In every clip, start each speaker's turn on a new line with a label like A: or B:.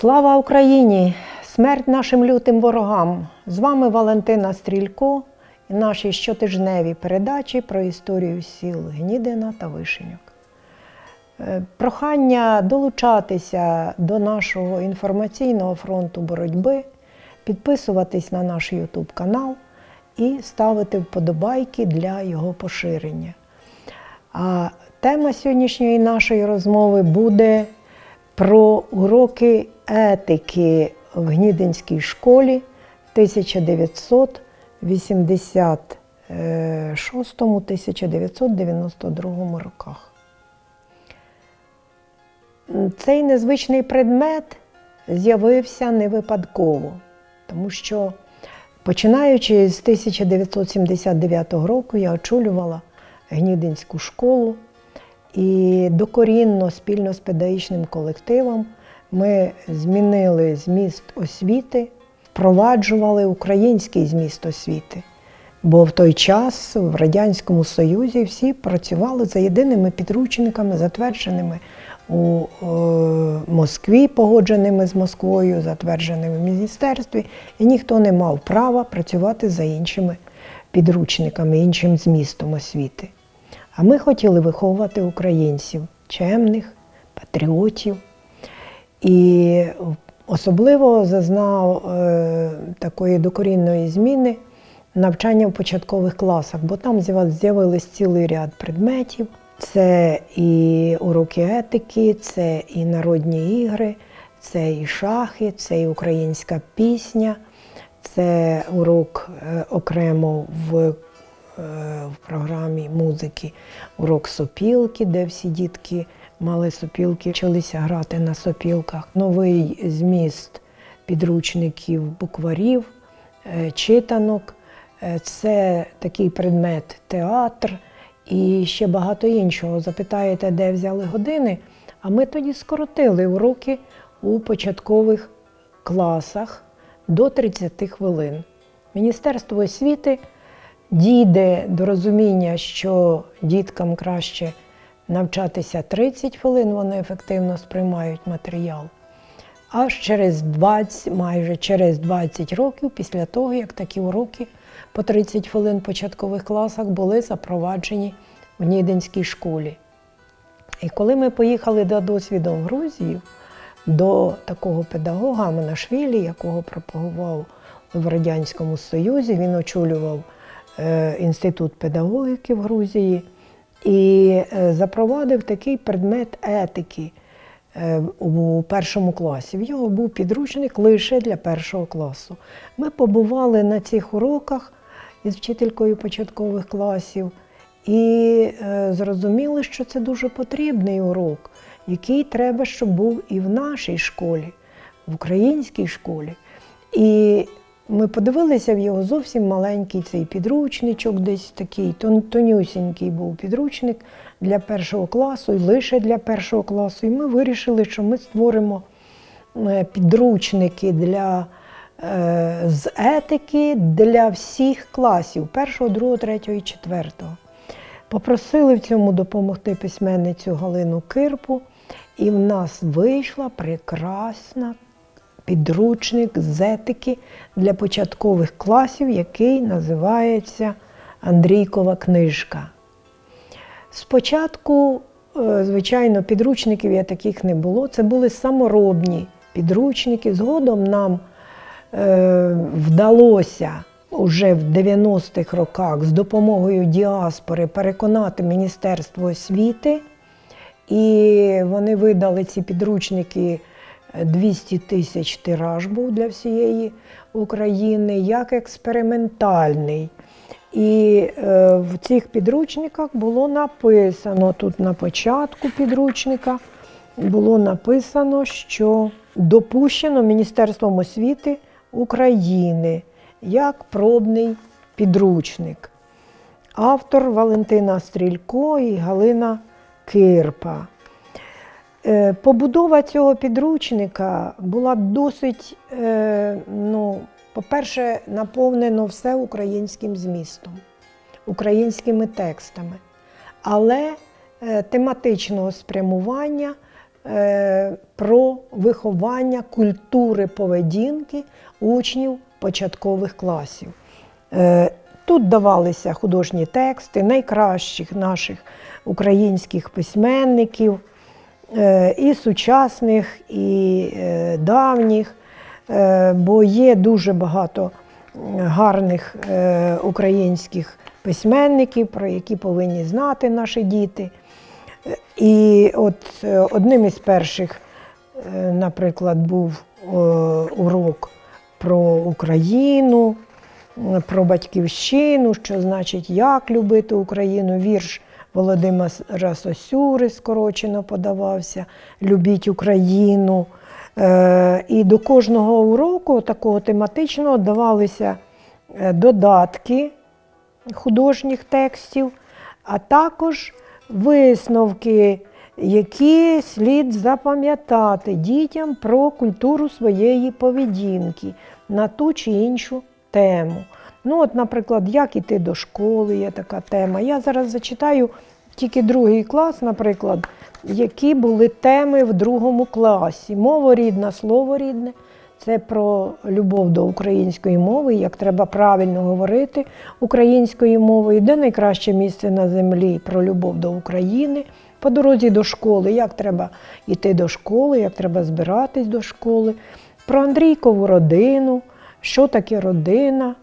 A: Слава Україні! Смерть нашим лютим ворогам! З вами Валентина Стрілько і наші щотижневі передачі про історію сіл Гнідина та Вишеньок. Е, Прохання долучатися до нашого інформаційного фронту боротьби, підписуватись на наш YouTube канал і ставити вподобайки для його поширення. А тема сьогоднішньої нашої розмови буде про уроки етики в Гнідинській школі в 1986-1992 роках. Цей незвичний предмет з'явився не випадково, тому що починаючи з 1979 року я очолювала Гнідинську школу. І докорінно спільно з педагогічним колективом ми змінили зміст освіти, впроваджували український зміст освіти. Бо в той час в Радянському Союзі всі працювали за єдиними підручниками, затвердженими у е, Москві, погодженими з Москвою, затвердженими в міністерстві, і ніхто не мав права працювати за іншими підручниками, іншим змістом освіти. А ми хотіли виховувати українців, чемних, патріотів. І особливо зазнав е, такої докорінної зміни навчання в початкових класах, бо там з'явились цілий ряд предметів. Це і уроки етики, це і народні ігри, це і шахи, це і українська пісня, це урок е, окремо в в програмі музики урок сопілки, де всі дітки мали сопілки, вчилися грати на сопілках. Новий зміст підручників, букварів, е, читанок. Е, Це такий предмет театр і ще багато іншого. Запитаєте, де взяли години? А ми тоді скоротили уроки у початкових класах до 30 хвилин. Міністерство освіти дійде до розуміння, що діткам краще навчатися 30 хвилин, вони ефективно сприймають матеріал. Аж через 20, майже через 20 років, після того, як такі уроки по 30 хвилин в початкових класах були запроваджені в Нідинській школі. І коли ми поїхали до досвіду в Грузію, до такого педагога Манашвілі, якого пропагував в Радянському Союзі, він очолював інститут педагогіки в Грузії і е, запровадив такий предмет етики е, у першому класі. В його був підручник лише для першого класу. Ми побували на цих уроках із вчителькою початкових класів і зрозуміли, що це дуже потрібний урок, який треба, щоб був і в нашій школі, в українській школі. І ми подивилися в його зовсім маленький цей підручничок, десь такий тонюсінький був підручник для першого класу і лише для першого класу. І ми вирішили, що ми створимо е, підручники для, е, з етики для всіх класів першого, другого, третього і четвертого. Попросили в цьому допомогти письменницю Галину Кирпу, і в нас вийшла прекрасна підручник з етики для початкових класів, який називається Андрійкова книжка. Спочатку, е, звичайно, підручників я таких не було. Це були саморобні підручники. Згодом нам е, вдалося уже в 90-х роках з допомогою діаспори переконати Міністерство освіти, і вони видали ці підручники 200 тисяч тираж був для всієї України, як експериментальний. І е, в цих підручниках було написано, тут на початку підручника було написано, що допущено Міністерством освіти України як пробний підручник. Автор Валентина Стрілько і Галина Кирпа. Е, побудова цього підручника була досить, е, ну, по-перше, наповнено все українським змістом, українськими текстами, але е, тематичного спрямування про виховання культури поведінки учнів початкових класів. Тут давалися художні тексти найкращих наших українських письменників, і сучасних, і е, давніх, е, бо є дуже багато гарних е, українських письменників, про які повинні знати наші діти. Е, І от е, одним із перших, е, наприклад, був е, урок про Україну, про батьківщину, що значить, як любити Україну. Вірш Володимира Сосюри скорочено подавався Любіть Україну. Е, І до кожного уроку такого тематичного давалися е, додатки художніх текстів, а також висновки, які слід запам'ятати дітям про культуру своєї поведінки на ту чи іншу тему. Ну, от, наприклад, як іти до школи, є така тема. Я зараз зачитаю тільки другий клас, наприклад, які були теми в другому класі. Мова рідна, слово рідне. Це про любов до української мови, як треба правильно говорити українською мовою, де найкраще місце на землі про любов до України. По дорозі до школи, як треба йти до школи, як треба збиратись до школи, про Андрійкову родину, що таке родина,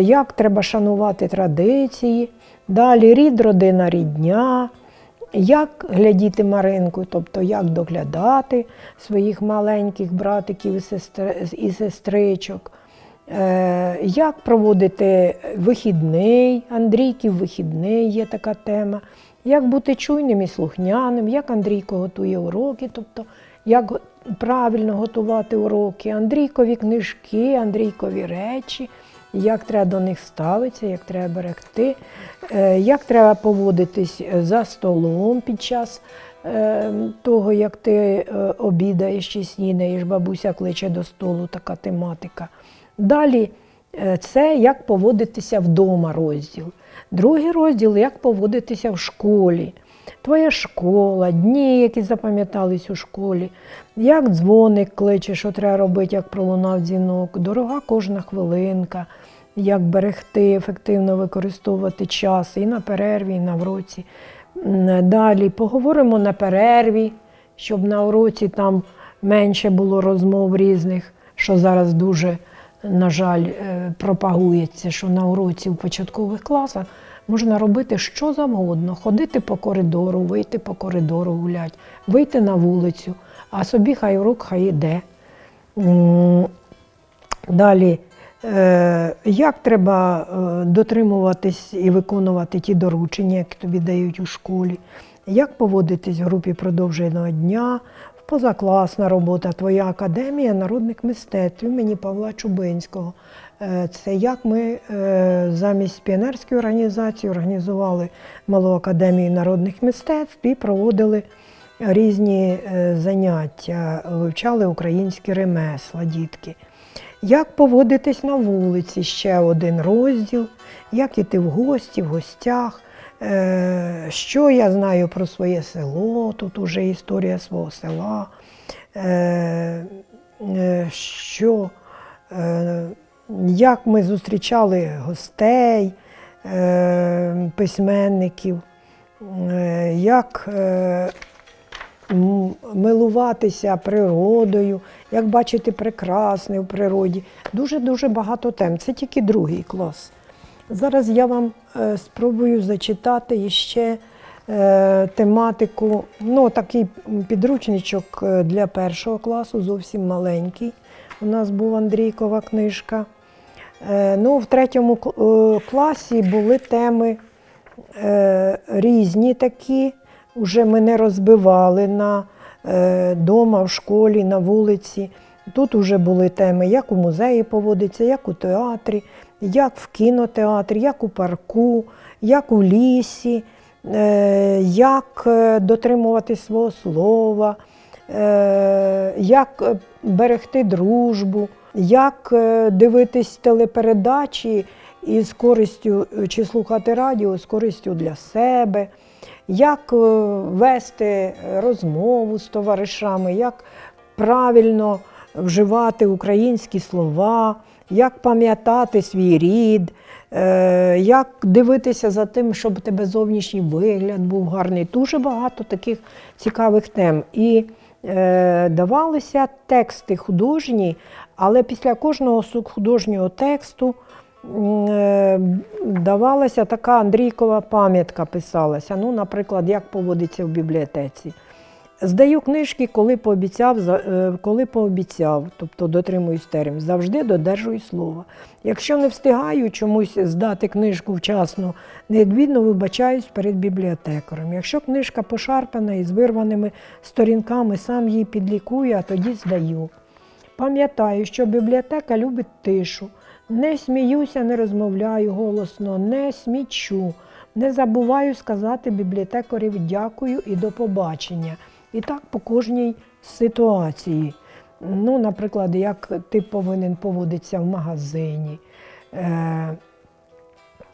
A: як треба шанувати традиції. Далі рід, родина, рідня, як глядіти Маринку, тобто як доглядати своїх маленьких братиків і сестричок, Е, як проводити вихідний, Андрійків вихідний є така тема, як бути чуйним і слухняним, як Андрійко готує уроки, тобто як правильно готувати уроки, Андрійкові книжки, Андрійкові речі, як треба до них ставитися, як треба берегти, е, як треба поводитись за столом під час е, того, як ти е, обідаєш чи снідаєш, бабуся кличе до столу, така тематика. Далі е, це як поводитися вдома розділ. Другий розділ як поводитися в школі. Твоя школа, дні, які запам'ятались у школі, як дзвоник кличе, що треба робити, як пролунав дзвінок, дорога кожна хвилинка, як берегти, ефективно використовувати час і на перерві, і на вроці. Далі поговоримо на перерві, щоб на уроці там менше було розмов різних, що зараз дуже, на жаль, е, пропагується, що на уроці в початкових класах можна робити що завгодно, ходити по коридору, вийти по коридору гулять, вийти на вулицю, а собі хай урок хай іде. Далі, е, як треба е, дотримуватись і виконувати ті доручення, які тобі дають у школі, як поводитись в групі продовженого дня, позакласна робота, твоя академія народних мистецтв імені Павла Чубинського. Е, Це як ми е, замість піонерської організації організували Малу академію народних мистецтв і проводили різні е, заняття, вивчали українські ремесла, дітки. Як поводитись на вулиці? Ще один розділ, як іти в гості, в гостях, що я знаю про своє село, тут уже історія свого села, що, як ми зустрічали гостей, е, письменників, е, як е, милуватися природою, як бачити прекрасне в природі. Дуже-дуже багато тем. Це тільки другий клас. Зараз я вам спробую зачитати ще тематику, ну, такий підручничок для першого класу, зовсім маленький. У нас був Андрійкова книжка. Е, ну, в третьому е, класі були теми е, різні такі. Уже ми не розбивали на дома, в школі, на вулиці. Тут вже були теми, як у музеї поводиться, як у театрі, як в кінотеатрі, як у парку, як у лісі, як дотримувати свого слова, як берегти дружбу, як е, дивитись телепередачі і з користю е, чи слухати радіо з користю для себе, як е, вести розмову з товаришами, як правильно вживати українські слова, як пам'ятати свій рід, як дивитися за тим, щоб тебе зовнішній вигляд був гарний. Дуже багато таких цікавих тем. І е, давалися тексти художні, але після кожного художнього тексту е, давалася така Андрійкова пам'ятка писалася. Ну, наприклад, як поводиться в бібліотеці. Здаю книжки, коли пообіцяв, е, коли пообіцяв, тобто дотримуюсь термін, завжди додержую слова. Якщо не встигаю чомусь здати книжку вчасно, неодмінно вибачаюсь перед бібліотекарем. Якщо книжка пошарпана і з вирваними сторінками, сам її підлікую, а тоді здаю. Пам'ятаю, що бібліотека любить тишу. Не сміюся, не розмовляю голосно, не смічу. Не забуваю сказати бібліотекарів дякую і до побачення. І так по кожній ситуації. Ну, наприклад, як ти повинен поводитися в магазині. Е,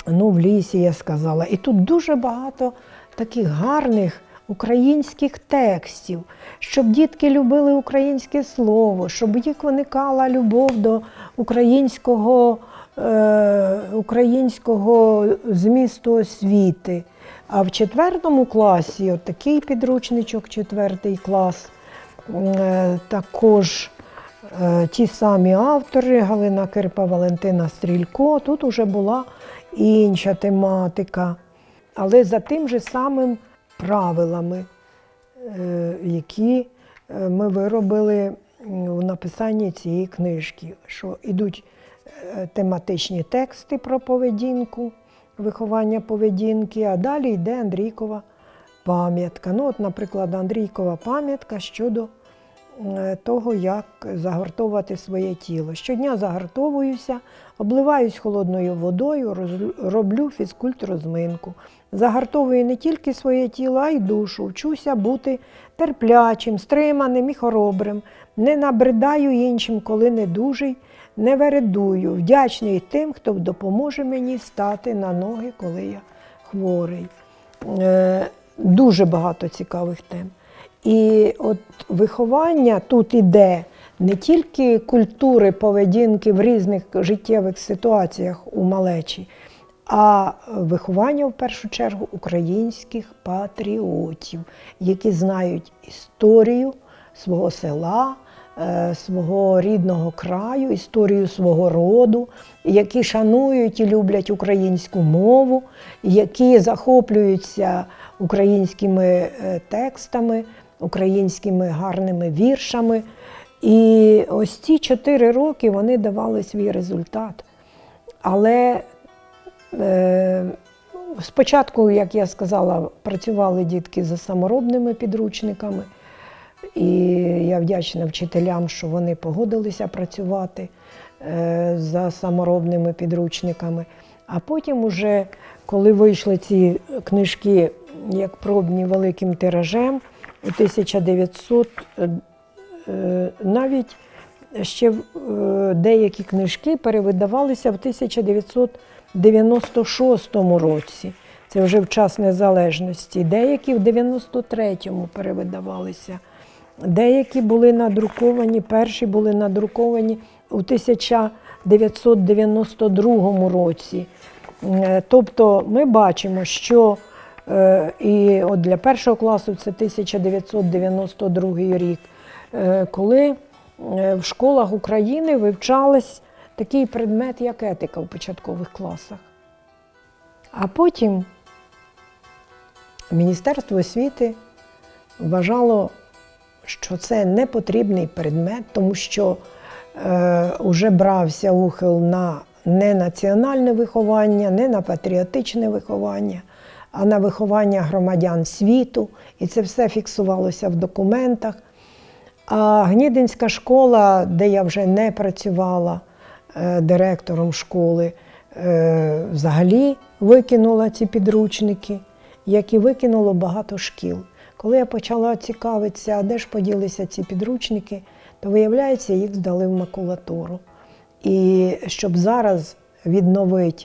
A: ну, в лісі я сказала. І тут дуже багато таких гарних українських текстів, щоб дітки любили українське слово, щоб їх виникала любов до українського, е, українського змісту освіти. А в четвертому класі, от такий підручничок, четвертий клас, е, також е, ті самі автори Галина Кирпа, Валентина Стрілько. Тут вже була інша тематика, але за тим же самим правилами, е, які е, ми виробили в написанні цієї книжки, що йдуть е, тематичні тексти про поведінку, виховання поведінки, а далі йде Андрійкова пам'ятка. Ну, от, наприклад, Андрійкова пам'ятка щодо того, як загартовувати своє тіло. Щодня загартовуюся, обливаюсь холодною водою, роблю фізкульт-розминку. Загартовую не тільки своє тіло, а й душу. Вчуся бути терплячим, стриманим і хоробрим. Не набридаю іншим, коли недужий, не вередую, вдячний тим, хто допоможе мені стати на ноги, коли я хворий. Е, Дуже багато цікавих тем. І от виховання тут іде не тільки культури поведінки в різних життєвих ситуаціях у малечі, а виховання в першу чергу українських патріотів, які знають історію свого села, е, свого рідного краю, історію свого роду, які шанують і люблять українську мову, які захоплюються українськими е, текстами, українськими гарними віршами. І ось ці чотири роки вони давали свій результат. Але спочатку, як я сказала, працювали дітки за саморобними підручниками. І я вдячна вчителям, що вони погодилися працювати е, за саморобними підручниками. А потім, уже, коли вийшли ці книжки як пробні великим тиражем, у 1900 е, е, навіть ще е, деякі книжки перевидавалися в 1996 році. Це вже в час незалежності. Деякі в 93-му перевидавалися. Деякі були надруковані, перші були надруковані у 1992 році. Е, Тобто ми бачимо, що е, і от для першого класу це 1992 рік, коли в школах України вивчалась такий предмет, як етика в початкових класах. А потім Міністерство освіти вважало, що це не потрібний предмет, тому що е, вже брався ухил на не національне виховання, не на патріотичне виховання, а на виховання громадян світу. І це все фіксувалося в документах. А Гнідинська школа, де я вже не працювала е, директором школи, е, взагалі викинула ці підручники, як і викинуло багато шкіл. Коли я почала цікавитися, де ж поділися ці підручники, то виявляється, їх здали в макулатуру. І щоб зараз відновити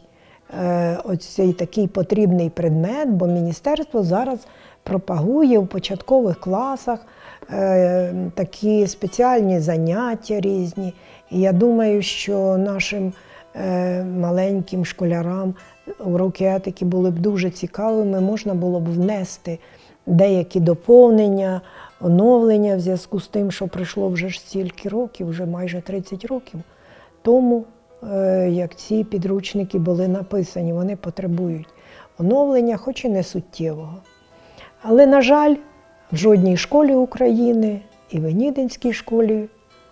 A: е, оцей такий потрібний предмет, бо міністерство зараз пропагує в початкових класах такі спеціальні заняття різні. І я думаю, що нашим е, маленьким школярам уроки етики були б дуже цікавими, можна було б внести деякі доповнення, оновлення в зв'язку з тим, що пройшло вже стільки років, вже майже 30 років тому, е, як ці підручники були написані, вони потребують оновлення, хоч і не суттєвого. Але, на жаль, в жодній школі України і в Енідинській школі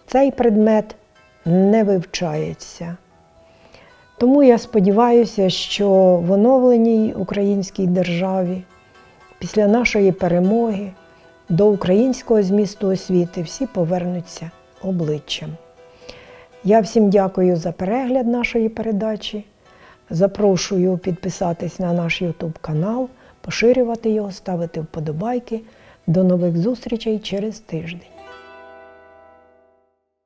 A: цей предмет не вивчається. Тому я сподіваюся, що в оновленій українській державі після нашої перемоги до українського змісту освіти всі повернуться обличчям. Я всім дякую за перегляд нашої передачі. Запрошую підписатись на наш YouTube канал, поширювати його, ставити вподобайки. До нових зустрічей через тиждень.